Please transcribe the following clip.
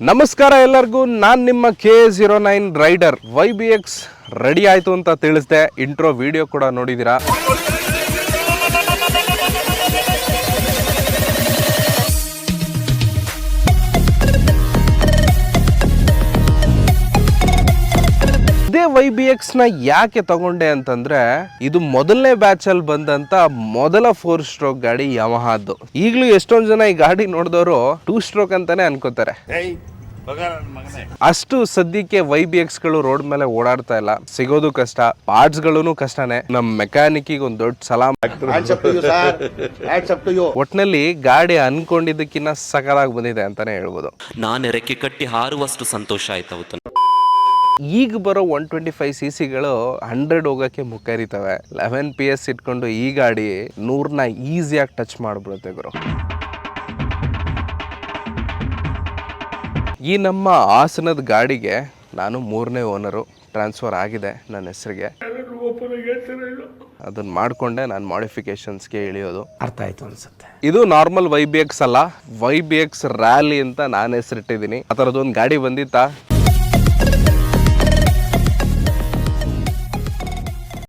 ನಮಸ್ಕಾರ ಎಲ್ಲರಿಗೂ, ನಾನು ನಿಮ್ಮ K zero nine rider Y B X ready ಆಯಿತು ಅಂತ ತಿಳಿಸ್ದೆ. ಇಂಟ್ರೋ ವಿಡಿಯೋ ಕೂಡ ನೋಡಿದೀರಾ? ಇದೇ ವೈ ಬಿ ಎಕ್ಸ್ನ ಯಾಕೆ ತಗೊಂಡೆ ಅಂತಂದ್ರೆ ಇದು ಮೊದಲನೇ ಬ್ಯಾಚ್ ಅಲ್ಲಿ ಬಂದಂತ ಮೊದಲ ಫೋರ್ ಸ್ಟ್ರೋಕ್ ಗಾಡಿ ಯಮಹಾದ್ದು ಈಗಲೂ ಎಷ್ಟೊಂದ್ ಜನ ಈ ಗಾಡಿ ನೋಡಿದವರು ಟೂ ಸ್ಟ್ರೋಕ್ ಅಂತಾನೆ ಅನ್ಕೋತಾರೆ. ಏಯ್ ಮಗ ಮಗನೇ. ಅಷ್ಟು ಸದ್ಯಕ್ಕೆ ವೈ ಬಿ ಎಕ್ಸ್ಗಳು ರೋಡ್ ಮೇಲೆ ಓಡಾಡ್ತಾ ಇಲ್ಲ. ಸಿಗೋದು ಕಷ್ಟ ಪಾರ್ಟ್ಸ್ಗಳು ಕಷ್ಟನೇ. ನಮ್ ಮೆಕ್ಯಾನಿಕ್ ಒಂದ್ ದೊಡ್ಡ ಸಲಾಮ್ ಒಟ್ನಲ್ಲಿ ಗಾಡಿ ಅನ್ಕೊಂಡಿದ್ದಕ್ಕಿನ್ನ ಸಕಲಾಗಿ ಬಂದಿದೆ ಅಂತಾನೆ ಹೇಳ್ಬೋದು. ನಾನು ರೆಕ್ಕೆ ಕಟ್ಟಿ ಹಾರುವಷ್ಟು ಸಂತೋಷ ಆಯ್ತು ಅವತ್ತು ಈಗ ಬರೋ ಒನ್ ಟ್ವೆಂಟಿ ಫೈವ್ ಸಿ ಸಿಗಳು ಹಂಡ್ರೆಡ್ ಹೋಗೋಕ್ಕೆ ಮುಖರಿತವೆ ಲೆವೆನ್ ಪಿ ಎಸ್ ಇಟ್ಕೊಂಡು ಈ ಗಾಡಿ ನೂರನ್ನ ಈಸಿಯಾಗಿ ಟಚ್ ಮಾಡಿಬಿಡುತ್ತೆ ಗುರು. ಈ ನಮ್ಮ ಹಾಸನದ ಗಾಡಿಗೆ ನಾನು ಮೂರನೇ ಓನರು ಟ್ರಾನ್ಸ್ಫರ್ ಆಗಿದೆ ನನ್ನ ಹೆಸರಿಗೆ. ಅದನ್ನ ಮಾಡಿಕೊಂಡೆ ನಾನು ಮಾಡಿಫಿಕೇಶನ್ಸ್ಗೆ ಇಳಿಯೋದು. ಅರ್ಥ ಆಯ್ತು ಅನ್ಸುತ್ತೆ. ಇದು ನಾರ್ಮಲ್ ವೈ ಬಿ ಎಕ್ಸ್ ಅಲ್ಲ ವೈ ಬಿ ಎಕ್ಸ್ ರ್ಯಾಲಿ ಅಂತ ನಾನು ಹೆಸರಿಟ್ಟಿದ್ದೀನಿ. ಆ ಥರದ್ದೊಂದು ಗಾಡಿ ಬಂದಿತ್ತಾ?